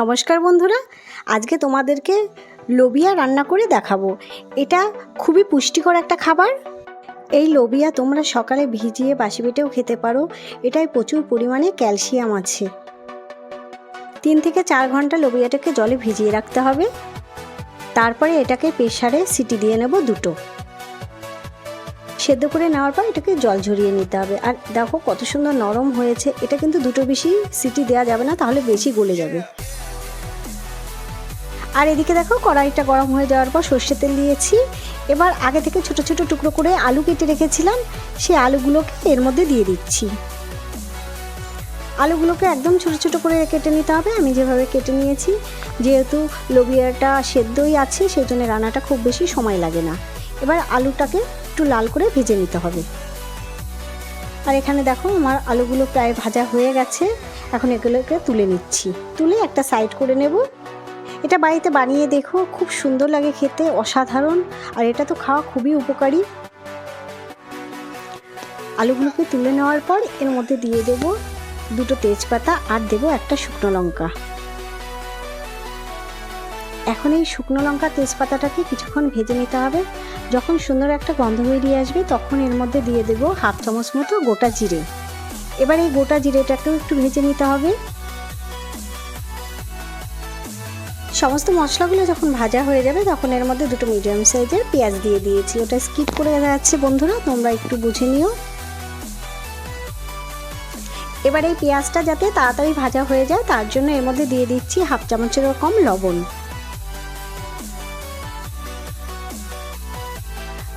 নমস্কার বন্ধুরা, আজকে তোমাদেরকে লোবিয়া রান্না করে দেখাবো। এটা খুবই পুষ্টিকর একটা খাবার। এই লোবিয়া তোমরা সকালে ভিজিয়ে বাসি বেটেও খেতে পারো। এটায় প্রচুর পরিমাণে ক্যালসিয়াম আছে। তিন থেকে চার ঘণ্টা লোবিয়াটাকে জলে ভিজিয়ে রাখতে হবে। তারপরে এটাকে প্রেশারে সিটি দিয়ে নেব দুটো। সেদ্ধ করে নেওয়ার পর এটাকে জল ঝরিয়ে নিতে হবে। আর দেখো কত সুন্দর নরম হয়েছে। এটা কিন্তু দুটো বেশি সিটি দেওয়া যাবে না, তাহলে বেশি গলে যাবে। আর এদিকে দেখো, কড়াইটা গরম হয়ে যাওয়ার পর সর্ষে তেল দিয়েছি। এবার আগে থেকে ছোট ছোট টুকরো করে আলু কেটে রেখেছিলাম, সেই আলুগুলোকে এর মধ্যে দিয়ে দিচ্ছি। আলুগুলোকে একদম ছোট ছোট করে কেটে নিতে হবে, আমি যেভাবে কেটে নিয়েছি, যেহেতু লোবিয়াটা সেদ্ধই আছে, সেই জন্য রান্নাটা খুব বেশি সময় লাগে না। এবার আলুটাকে একটু লাল করে ভেজে নিতে হবে। আর এখানে দেখো, আমার আলুগুলো প্রায় ভাজা হয়ে গেছে, এখন এগুলোকে তুলে নিচ্ছি। তুলে একটা সাইড করে নেব। এটা বাড়িতে বানিয়ে দেখো, খুব সুন্দর লাগে খেতে, অসাধারণ। আর এটা তো খাওয়া খুবই উপকারী। আলুগুলোকে তুলে নেওয়ার পর এর মধ্যে দিয়ে দেব দুটো তেজপাতা আর দেব একটা শুকনো লঙ্কা। এখন এই শুকনো লঙ্কা তেজপাতাটাকে কিছুক্ষণ ভেজে নিতে হবে। যখন সুন্দর একটা গন্ধ বেরিয়ে আসবে, তখন এর মধ্যে দিয়ে দেবো হাফ চামচ মতো গোটা জিরে। এবার এই গোটা জিরেটাকেও একটু ভেজে নিতে হবে। সমস্ত মশলাগুলো যখন ভাজা হয়ে যাবে, তখন এর মধ্যে দুটো মিডিয়াম সাইজের পেঁয়াজ দিয়ে দিয়েছি। ওটা স্কিপ করে যাচ্ছে বন্ধুরা, তোমরা একটু বুঝে নিও। এবার এই পেঁয়াজটা যাতে তাড়াতাড়ি ভাজা হয়ে যায়, তার জন্য এর মধ্যে দিয়ে দিচ্ছি হাফ চামচের কম লবণ।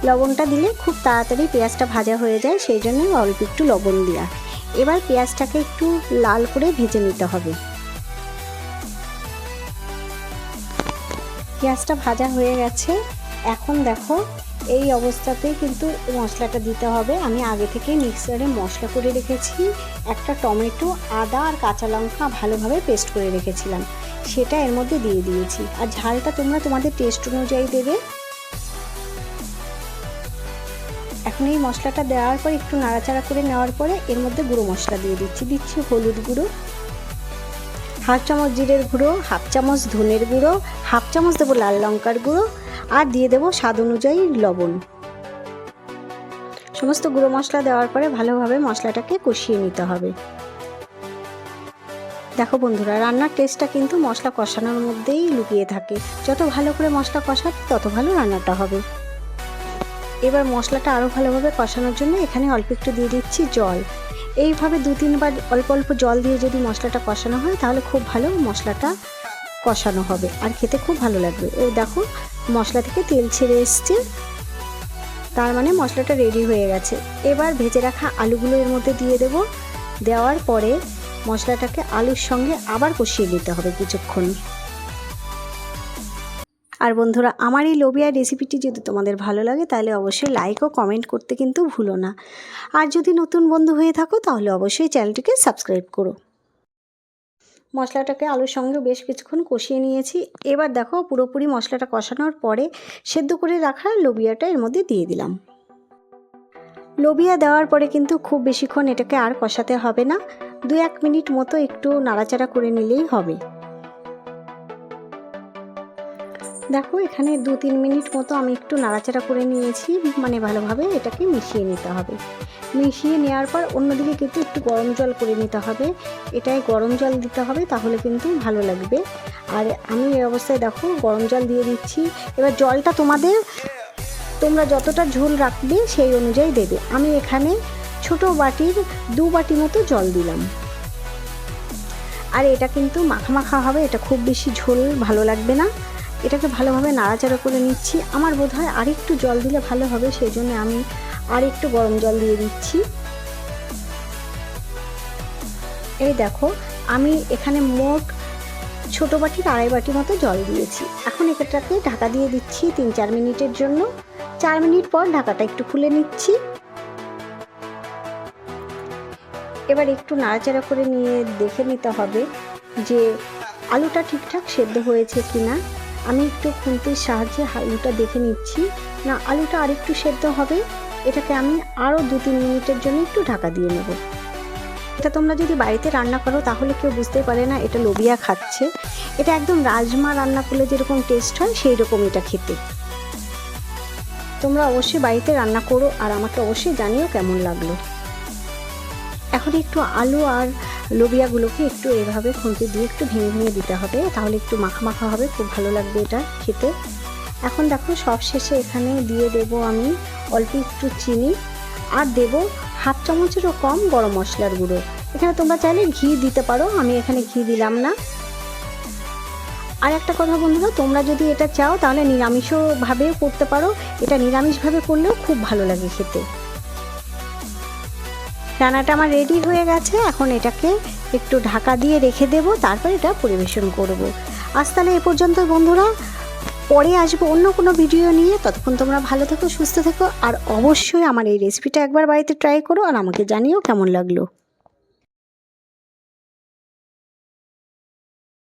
লবণটা দিলে খুব তাড়াতাড়ি পেঁয়াজটা ভাজা হয়ে যায়, সেই জন্য অল্প একটু লবণ দেওয়া এবার পেঁয়াজটাকে একটু লাল করে ভেজে নিতে হবে। পেঁয়াজটা ভাজা হয়ে গেছে। এখন দেখো, এই অবস্থাতেই কিন্তু মশলাটা দিতে হবে। আমি আগে থেকে মিক্সারে মশলা করে রেখেছি। একটা টমেটো, আদা আর কাঁচা লঙ্কা ভালোভাবে পেস্ট করে রেখেছিলাম। সেটা এর মধ্যে দিয়ে দিয়েছি। আর ঝালটা তোমরা তোমাদের টেস্ট অনুযায়ী দেবে। এখন এই মশলাটা দেওয়ার পর একটু নাড়াচাড়া করে নেওয়ার পরে এর মধ্যে গুঁড়ো মশলা দিয়ে দিচ্ছি। দিচ্ছি হলুদ গুঁড়ো। হাফ চামচ জিরের গুঁড়ো, হাফ চামচ ধনের গুঁড়ো, হাফ চামচ দেবো লাল লঙ্কার গুঁড়ো আর দিয়ে দেবো স্বাদ অনুযায়ী লবণ। সমস্ত গুঁড়ো মশলা দেওয়ার পরে ভালোভাবে মশলাটাকে কষিয়ে নিতে হবে। দেখো বন্ধুরা, রান্নার টেস্টটা কিন্তু মশলা কষানোর মধ্যেই লুকিয়ে থাকে। যত ভালো করে মশলা কষাবে তত ভালো রান্নাটা হবে। এবার মশলাটা আরও ভালোভাবে কষানোর জন্য এখানে অল্প একটু দিয়ে দিচ্ছি জল। এইভাবে দু তিনবার অল্প অল্প জল দিয়ে যদি মশলাটা কষানো হয়, তাহলে খুব ভালো মশলাটা কষানো হবে। আর খেতে খুব ভালো লাগবে। এই দেখো, মশলা থেকে তেল ছেড়ে এসছে। তার মানে মশলাটা রেডি হয়ে গেছে। এবার ভেজে রাখা আলুগুলো এর মধ্যে দিয়ে দেব। দেওয়ার পরে মশলাটাকে আলুর সঙ্গে আবার কষিয়ে নিতে হবে কিছুক্ষণ। আর বন্ধুরা, আমার এই লোবিয়া রেসিপিটি যদি তোমাদের ভালো লাগে, তাহলে অবশ্যই লাইক ও কমেন্ট করতে কিন্তু ভুলো না। আর যদি নতুন বন্ধু হয়ে থাকো, তাহলে অবশ্যই চ্যানেলটিকে সাবস্ক্রাইব করো। মশলাটাকে আলুর সঙ্গে বেশ কিছুক্ষণ কষিয়ে নিয়েছি। এবার দেখো, পুরোপুরি মশলাটা কষানোর পরে সেদ্ধ করে রাখা লোবিয়াটা এর মধ্যে দিয়ে দিলাম। লোবিয়া দেওয়ার পরে কিন্তু খুব বেশিক্ষণ এটাকে আর কষাতে হবে না। দু এক মিনিট মতো একটু নাড়াচাড়া করে নিলেই হবে। দেখো, এখানে দু তিন মিনিট মতো আমি একটু নাড়াচাড়া করে নিয়েছি। মানে ভালোভাবে এটাকে মিশিয়ে নিতে হবে। মিশিয়ে নেওয়ার পর অন্যদিকে কিন্তু একটু গরম জল করে নিতে হবে। এটাই গরম জল দিতে হবে, তাহলে কিন্তু ভালো লাগবে। আর আমি এই অবস্থায় দেখো, গরম জল দিয়ে দিচ্ছি। এবার জলটা তোমাদের, তোমরা যতটা ঝোল রাখবে সেই অনুযায়ী দেবে। আমি এখানে ছোট বাটির দু বাটি মতো জল দিলাম। আর এটা কিন্তু মাখা মাখা হবে, এটা খুব বেশি ঝোল ভালো লাগবে না। এটাকে ভালোভাবে নাড়াচাড়া করে নিচ্ছি। আমার বোধ হয় আরেকটু জল দিলে ভালো হবে সেই জন্য আমি আর একটু গরম জল দিয়ে দিচ্ছি। এই দেখো, আমি এখানে মোট ছোট বাটির আড়াই বাটি মতো জল দিয়েছি। এখন এটাকে ঢাকা দিয়ে দিচ্ছি তিন চার মিনিটের জন্য। চার মিনিট পর ঢাকাটা একটু খুলে নিচ্ছি। এবার একটু নাড়াচাড়া করে নিয়ে দেখে নিতে হবে যে আলুটা ঠিকঠাক সেদ্ধ হয়েছে কিনা। আমি একটু খুন্তির সাহায্যে আলুটা দেখে নিচ্ছি। না, আলুটা আরেকটু সেদ্ধ হবে। এটাকে আমি আরও দু তিন মিনিটের জন্য একটু ঢাকা দিয়ে নেব। এটা তোমরা যদি বাড়িতে রান্না করো, তাহলে কেউ বুঝতে পারে না এটা লোবিয়া খাচ্ছে। এটা একদম রাজমা রান্না করলে যেরকম টেস্ট হয় সেই রকম এটা খেতে। তোমরা অবশ্যই বাড়িতে রান্না করো আর আমাকে অবশ্যই জানিও কেমন লাগল। এখন একটু আলু আর লোবিয়াগুলোকে একটু এভাবে খুন্তি দিয়ে একটু ভেঙে ভেঙে দিতে হবে। তাহলে একটু মাখা মাখা হবে, খুব ভালো লাগবে এটা খেতে। এখন দেখো সব শেষে এখানে দিয়ে দেব আমি অল্প একটু চিনি আর দেব হাফ চামচেরও কম গরম মশলার গুঁড়ো। এখানে তোমরা চাইলে ঘি দিতে পারো, আমি এখানে ঘি দিলাম না। আর একটা কথা বন্ধুরা, তোমরা যদি এটা চাও তাহলে নিরামিষভাবেও করতে পারো। এটা নিরামিষভাবে করলেও খুব ভালো লাগে খেতে। রান্নাটা আমার রেডি হয়ে গেছে। এখন এটাকে একটু ঢাকা দিয়ে রেখে দেব, তারপর এটা পরিবেশন করব। আজ তাহলে এ পর্যন্ত বন্ধুরা। পরে আসব অন্য কোনো ভিডিও নিয়ে। ততক্ষণ তোমরা ভালো থেকো, সুস্থ থেকো, আর অবশ্যই আমার এই রেসিপিটা একবার বাড়িতে ট্রাই করো, আর আমাকে জানিও কেমন লাগল।